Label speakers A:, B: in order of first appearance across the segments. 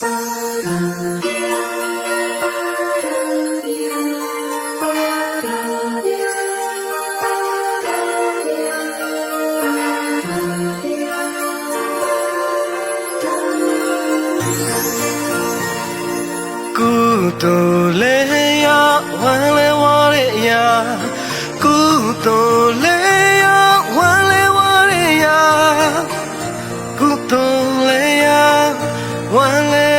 A: ကုသိုလ်လေးရဝမ်းလေးဝရရာကုသိုလ်လေးရဝမ်းလေးဝရရာကုသိုလ်လေးရဝမ်းလေး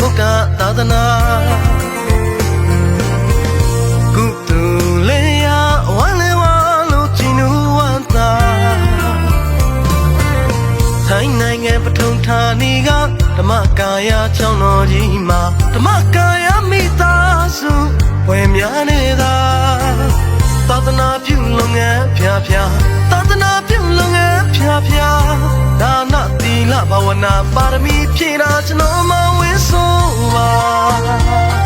A: တဲ့ဘုရားသာသနာကုသိုလ်လေးရဝမ်းလေးဝါလို့ကြည်နူဝမ်းသာထိုင်းနိုင်ငံပထုံဌာနီကဓမ္မကာယချောင်းတော်ကြီးမှာဓမ္မကာယမိသားစုဝယ်များနေတာသာသနာပြုလုပ်ငန်းဖျားဖျား ဘာဝနာပါရမီဖြည့်တာကျွန်တော်မဝင်ဆိုပါ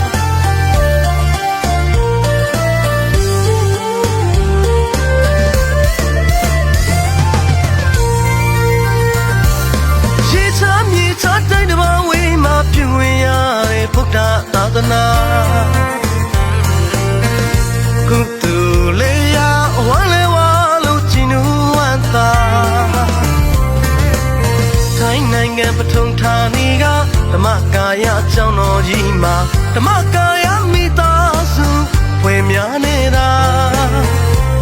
A: ရှိချမ်းမြေချတိုင်းတစ်ပါးဝေးမှာပြုဝင်ရတဲ့ဘုရားသာသနာ နိုင်ငံပထုံဌာနီကဓမ္မကာယကျောင်းတော်ကြီးမှာဓမ္မကာယမိသားစုဖွယ်များနေတာ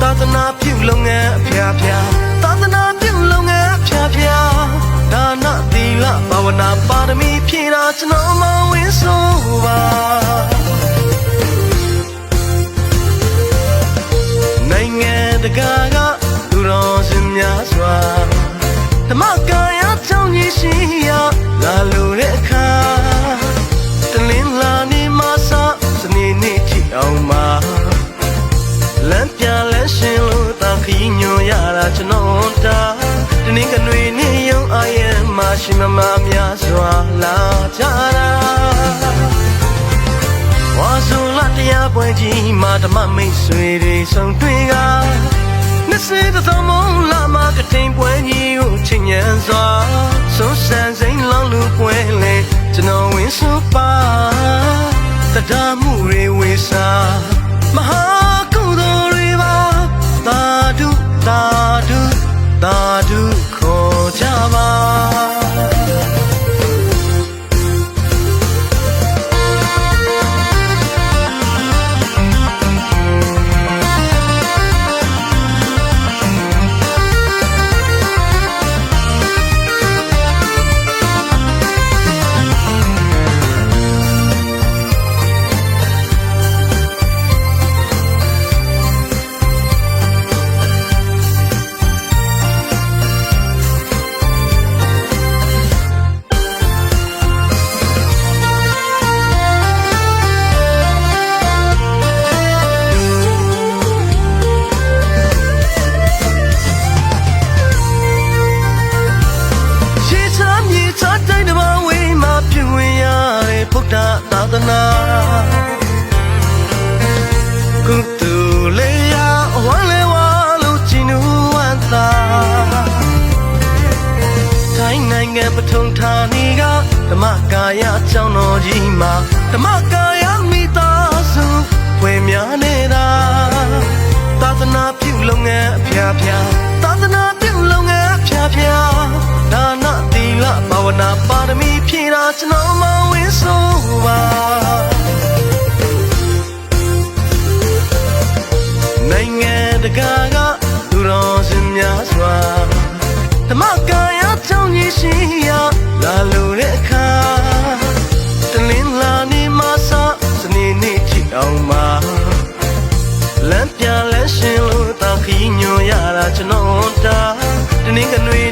A: သာသနာပြုလုပ်ငန်းအဖျားဖျားသာသနာပြုလုပ်ငန်းအဖျားဖျားဒါနသီလဘာဝနာပါရမီဖြည့်တာကျွန်တော်မဝင်ဆိုပါနိုင်ငံတကာက လမ်းပြလမ်းရှင်လို့တာခီးညွန်ရတာကျွန်တော်တာတနင်္ဂနွေနေ့ရုံအာရဲ့မရှိမမများစွာလာကြတာဝါဆိုလာတရားပွဲကြီးမှာဓမ္မမိတ်ဆွေတွေဆုံတွေ့ကနှစ်စေတသမုံလာမကတိန်ပွဲကြီးကိုချင်ញံစွာဆုံးဆန်စိမ့်လောင်းလူပွဲလေကျွန်တော်ဝင်ဆိုပါတဒါမှုတွေဝေစာမဟာ ချမ်းမြေချတိုင်းတစ်ပါးဝေးမှာပြုဝင်ရတဲ့ဘုရားသာသနာကုသိုလ်လေးရဝမ်းလေးဝါလို့ကြည်နူဝမ်းသာတိုင်းနိုင်ငံပထုံဌာနီကဓမ္မကာယကျောင်းတော်ကြီးမှာဓမ္မကာယမိသားစုဝယ်များနေတာသာသနာပြုလုပ်ငန်းအဖျားဖျားသာသနာပြုလုပ်ငန်းအဖျားဖျား ကျွန်တော်မဝင်ဆိုပါနိုင်ငံတကာကသူတော်စင်များစွာဓမ္မကာယချောင်းကြီးရှိရာလာလို့တဲ့အခါတလင်းလာနေမဆစနေနေ့ထိအောင်မှာလမ်းပြလမ်းရှင်လို့တာခီးညွန်ရတာကျွန်တော်တာတနင်္ဂနွေနေ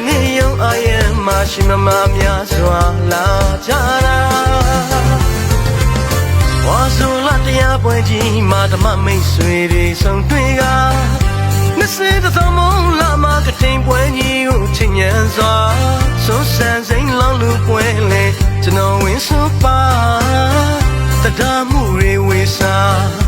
A: ့ရုံအာ ရဲ့မရှိမမများစွာလာကြတာဝါဆိုလာတရားပွဲကြီးမှာဓမ္မမိတ်ဆွေတွေဆုံတွေ့ကနှစ်စေတသမုံလာမကတိန်ပွဲကြီးကိုချင်ញံစွာဆုံးဆန်စိမ့်လောင်းလူပွဲလေကျွန်တော်ဝင်ဆိုပါတဒါမှုတွေဝေစာ